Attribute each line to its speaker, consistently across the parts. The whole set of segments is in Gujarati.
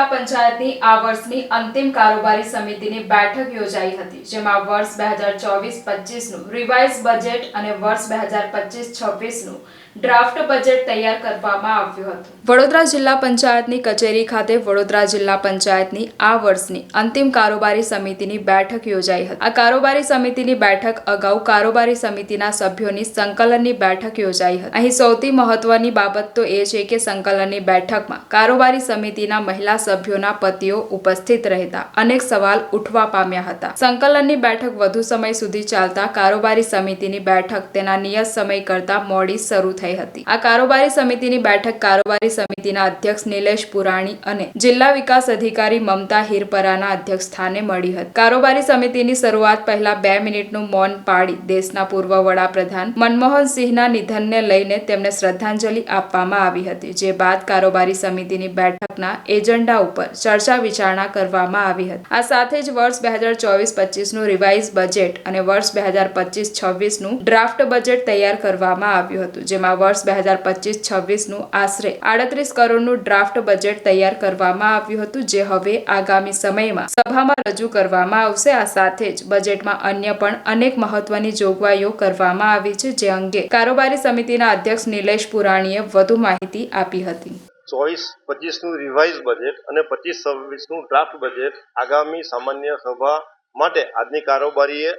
Speaker 1: જિલ્લા પંચાયતની આ વર્ષની અંતિમ કારોબારી સમિતિની બેઠક યોજાઈ હતી, જેમાં વર્ષ બે હજાર ચોવીસ પચીસનું રિવાઇઝ બજેટ અને વર્ષ બે હજાર પચીસ છવ્વીસનું ડ્રાફ્ટ બજેટ તૈયાર કરવામાં આવ્યું હતું. વડોદરા જિલ્લા પંચાયતની કચેરી ખાતે વડોદરા જિલ્લા પંચાયતની આ વર્ષની અંતિમ કારોબારી સમિતિની બેઠક યોજાઈ હતી. આ કારોબારી સમિતિની બેઠક અગાઉ કારોબારી સમિતિના સભ્યોની સંકલનની બેઠક યોજાઈ હતી. અહીં સૌથી મહત્વની બાબત તો એ છે કે સંકલનની બેઠકમાં કારોબારી સમિતિના મહિલા સભ્યોના પતિઓ ઉપસ્થિત રહેતા અનેક સવાલ ઉઠવા પામ્યા હતા. સંકલનની બેઠક વધુ સમય સુધી ચાલતા કારોબારી સમિતિની બેઠક તેના નિયત સમય કરતા મોડી શરૂ થઈ હતી. આ કારોબારી સમિતિની બેઠક કારોબારી સમિતિના અધ્યક્ષ નિલેશ પુરાણી અને જિલ્લા વિકાસ અધિકારી મમતા હિરપરાના અધ્યક્ષ સ્થાને મળી હતી. કારોબારી સમિતિની શરૂઆત પહેલા બે મિનિટનું મૌન પાડી દેશના પૂર્વ વડાપ્રધાન મનમોહન સિંહના નિધનને લઈને તેમને શ્રદ્ધાંજલિ આપવામાં આવી હતી. જે બાદ કારોબારી સમિતિની બેઠકના એજન્ડા ઉપર ચર્ચા વિચારણા કરવામાં આવી હતી. આ સાથે જ વર્ષ બે હજાર ચોવીસ પચીસનું રિવાઇઝ બજેટ અને વર્ષ બે હજાર પચીસ છવ્વીસનું ડ્રાફ્ટ બજેટ તૈયાર કરવામાં આવ્યું હતું, જેમાં વર્ષ બે હજાર પચીસ છવ્વીસનું આશરે આડત્રીસ કરોડનું ડ્રાફ્ટ બજેટ તૈયાર કરવામાં આવ્યું હતું, જે હવે આગામી સમયમાં સભામાં રજૂ કરવામાં આવશે. આ સાથે જ બજેટમાં અન્ય પણ અનેક મહત્વની જોગવાઈઓ કરવામાં આવી છે, જે અંગે કારોબારી સમિતિના અધ્યક્ષ નિલેશ પુરાણીએ વધુ માહિતી આપી હતી.
Speaker 2: ચોવીસ, પચીસનું રિવાઇઝ બજેટ અને પચીસ, છવ્વીસનું ડ્રાફ્ટ બજેટ આગામી સામાન્ય સભા માટે આજની કારોબારીએ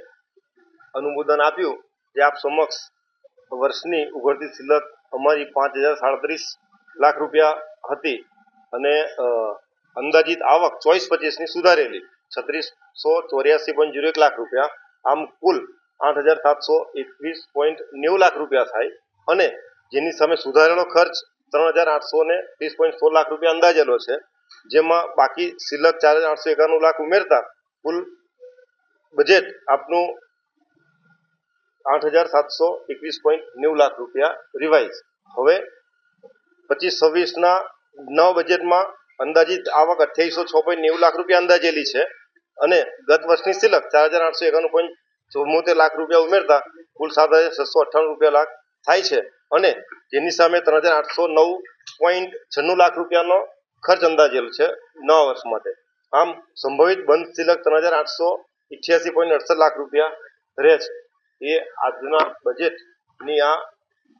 Speaker 2: અનુમોદન આપ્યું જે આપ સમક્ષ વર્ષની ઉઘડતી સિલક અમારી પાંચ હજાર સાડત્રીસ લાખ રૂપિયા હતી અને અંદાજિત આવક ચોવીસ, પચીસની સુધારેલી છત્રીસો ચોર્યાસી પોઈન્ટ જીરો એક લાખ રૂપિયા. આમ કુલ આઠ હજાર સાતસો એકવીસ પોઈન્ટ નેવું લાખ રૂપિયા થાય અને જેની સામે સુધારેલો ખર્ચ ત્રણ હજાર આઠસો ને ત્રીસ પોઈન્ટ સોળ લાખ રૂપિયા અંદાજેલો છે, જેમાં બાકી સિલક ચાર હજાર આઠસો એકાણું લાખ ઉમેરતા કુલ બજેટ આપનું આઠ હજાર સાતસો એકવીસ પોઈન્ટ નેવું લાખ રૂપિયા રિવાઇઝ. હવે પચીસ છવ્વીસના નવ બજેટમાં અંદાજિત આવક અઠ્યાવીસો છ પોઈન્ટ નેવું લાખ રૂપિયા અંદાજેલી છે અને ગત વર્ષની સિલક ચાર હજાર આઠસો એકાણું પોઈન્ટ ચુમ્મોતેર લાખ રૂપિયા ઉમેરતા કુલ સાત હજાર છસો અઠ્ઠાણું રૂપિયા લાખ થાય છે. અને જેની સામે ત્રણ હજાર આઠસો નવ પોઈન્ટ છન્નું લાખ રૂપિયાનો ખર્ચ અંદાજેલ છે નવા વર્ષ માટે. આમ સંભવિત બંધ સિલક ત્રણ હજાર આઠસો ઇઠ્યાસી પોઈન્ટ અડસઠ લાખ રૂપિયા રહે છે. એ આજના બજેટની આ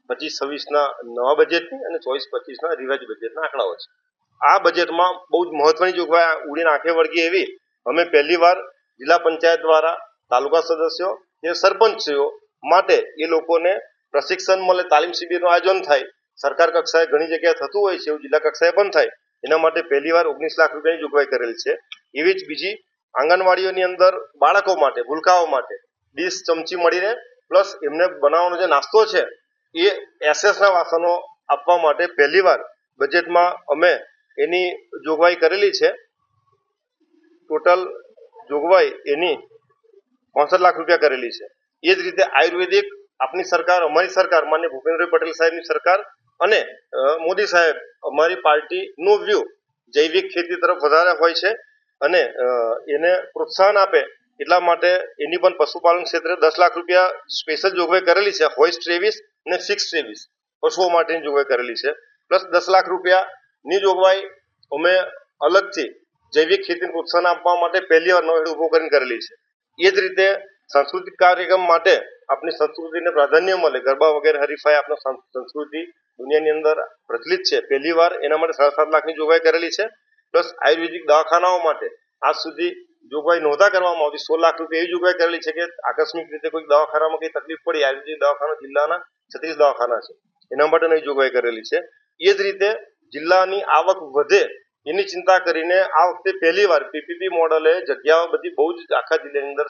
Speaker 2: પચીસ છવ્વીસના નવા બજેટની અને ચોવીસ પચીસના રિવાઇઝ બજેટના આંકડાઓ છે. આ બજેટમાં બહુ જ મહત્વની જોગવાઈ ઉડીને આંખે વળગી એવી અમે પહેલીવાર જિલ્લા પંચાયત દ્વારા તાલુકા સદસ્યો કે સરપંચીઓ માટે એ લોકોને પ્રશિક્ષણ મળે, તાલીમ શિબિરનું આયોજન થાય, સરકાર કક્ષાએ ઘણી જગ્યાએ થતું હોય છે, એવું જિલ્લા કક્ષાએ પણ થાય. એના માટે પહેલી વાર ઓગણીસ લાખ રૂપિયાની જોગવાઈ કરેલ છે. એવી જ બીજી આંગણવાડીઓની અંદર બાળકો માટે, ભૂલકાઓ માટે ડીશ, ચમચી મળીને, પ્લસ એમને બનાવવાનો જે નાસ્તો છે, એ એસએસના વાસણો આપવા માટે પહેલી વાર બજેટમાં અમે એની જોગવાઈ કરેલી છે. ટોટલ જોગવાઈ એની પાંસઠ લાખ રૂપિયા કરેલી છે. એ જ રીતે આયુર્વેદિક આપની સરકાર, અમારી સરકાર, માન્ય ભૂપેન્દ્રભાઈ પટેલ સાહેબની સરકાર અને મોદી સાહેબ અમારી પાર્ટીનો વ્યૂ જૈવિક ખેતી તરફ વધારે હોય છે અને એને પ્રોત્સાહન આપે એટલા માટે એની પણ પશુપાલન ક્ષેત્રે દસ લાખ રૂપિયા સ્પેશિયલ જોગવાઈ કરેલી છે હોઈસ ત્રેવીસ અને સિક્સ ત્રેવીસ પશુઓ માટેની જોગવાઈ કરેલી છે. પ્લસ દસ લાખ રૂપિયાની જોગવાઈ અમે અલગથી જૈવિક ખેતીને પ્રોત્સાહન આપવા માટે પહેલી વાર નવો હેડ ઊભો કરીને કરેલી છે. એ જ રીતે સાંસ્કૃતિક કાર્યક્રમ માટે આપણી સંસ્કૃતિને પ્રાધાન્ય મળે. ગરબા વગેરે, હરીફાઈ આપણા સંસ્કૃતિ દુનિયાની અંદર પ્રચલિત છે. પહેલી વાર એના માટે સાડા સાત લાખની જોગવાઈ કરેલી છે. પ્લસ આયુર્વેદિક દવાખાનાઓ માટે આજ સુધી જોગવાઈ નહોતા કરવામાં આવતી સોળ લાખ રૂપિયા એવી જોગવાઈ કરેલી છે કે આકસ્મિક રીતે કોઈ દવાખાનામાં કઈ તકલીફ પડી, આયુર્વેદિક દવાખાના જિલ્લાના છત્રીસ દવાખાના છે. એના માટે નવી જોગવાઈ કરેલી છે. એ જ રીતે જિલ્લાની આવક વધે એની ચિંતા કરીને આ વખતે પહેલી વાર પીપીપી મોડલે જગ્યાઓ બધી બહુ જ આખા જિલ્લાની અંદર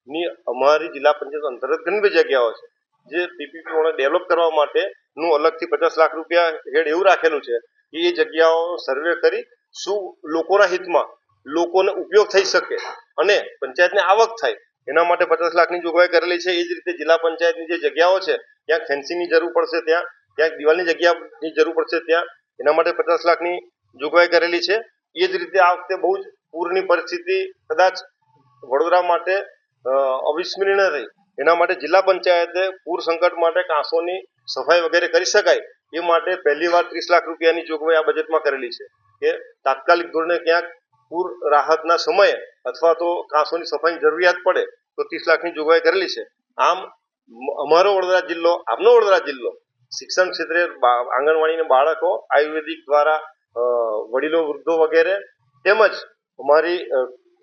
Speaker 2: સરકારની અમારી જિલ્લા પંચાયત અંતર્ગત ઘણી બધી જગ્યાઓ છે, જે પીપીપી મોડલ ડેવલપ કરવા માટે નું અલગથી પચાસ લાખ રૂપિયા હેડ એવું રાખેલું છે કે એ જગ્યાઓ સર્વે કરી શું લોકોના હિતમાં લોકોને ઉપયોગ થઈ શકે અને પંચાયતને આવક થાય, એના માટે પચાસ લાખની જોગવાઈ કરેલી છે. એ જ રીતે જિલ્લા પંચાયતની જે જગ્યાઓ છે ક્યાંક ફેન્સીની જરૂર પડશે ત્યાં ક્યાંક દિવાલની જગ્યાની જરૂર પડશે ત્યાં, એના માટે પચાસ લાખની જોગવાઈ કરેલી છે. એ જ રીતે આ વખતે બહુ જ પૂરની પરિસ્થિતિ કદાચ વડોદરા માટે અવિસ્મરણીય રહી. એના માટે જિલ્લા પંચાયતે પૂર સંકટ માટે કાંસોની સફાઈ વગેરે કરી શકાય એ માટે પહેલી વાર ત્રીસ લાખ રૂપિયાની જોગવાઈ આ બજેટમાં કરેલી છે. કે તાત્કાલિક ધોરણે ક્યાંક પૂર રાહતના સમયે અથવા તો કાંસોની સફાઈની જરૂરિયાત પડે તો ત્રીસ લાખની જોગવાઈ કરેલી છે. આમ, અમારો વડોદરા જિલ્લો, આપનો વડોદરા જિલ્લો, શિક્ષણ ક્ષેત્રે આંગણવાડીના બાળકો, આયુર્વેદિક દ્વારા વડીલો, વૃદ્ધો વગેરે તેમજ અમારી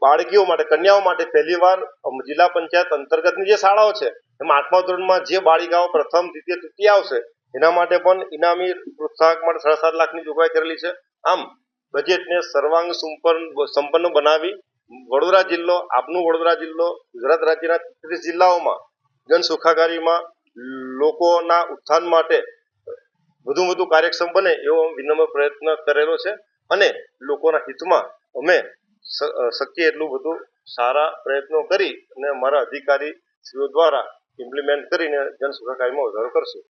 Speaker 2: બાળકીઓ માટે, કન્યાઓ માટે પહેલીવાર જિલ્લા પંચાયત અંતર્ગતની જે શાળાઓ છે, એમાં આઠમા ધોરણમાં જે બાળિકાઓ પ્રથમ, દ્વિતીય, તૃતીય આવશે, એના માટે પણ ઇનામી પ્રોત્સાહક માટે સાડા સાત લાખની જોગવાઈ કરેલી છે. આમ, બજેટને સર્વાંગ સંપન્ન બનાવી, વડોદરા જિલ્લો, આપનું વડોદરા જિલ્લો, ગુજરાત રાજ્યના ત્રીસ જિલ્લાઓમાં જન સુખાકારીમાં લોકોના ઉત્થાન માટે વધુ વધુ કાર્યક્ષમ બને એવો વિનમ્ર પ્રયત્ન કરેલો છે. અને લોકોના હિતમાં અમે શક્ય એટલું બધું સારા પ્રયત્નો કરી અને અમારા અધિકારી શ્રીઓ દ્વારા ઇમ્પ્લિમેન્ટ કરીને જન સુખાકારીમાં વધારો કરશું.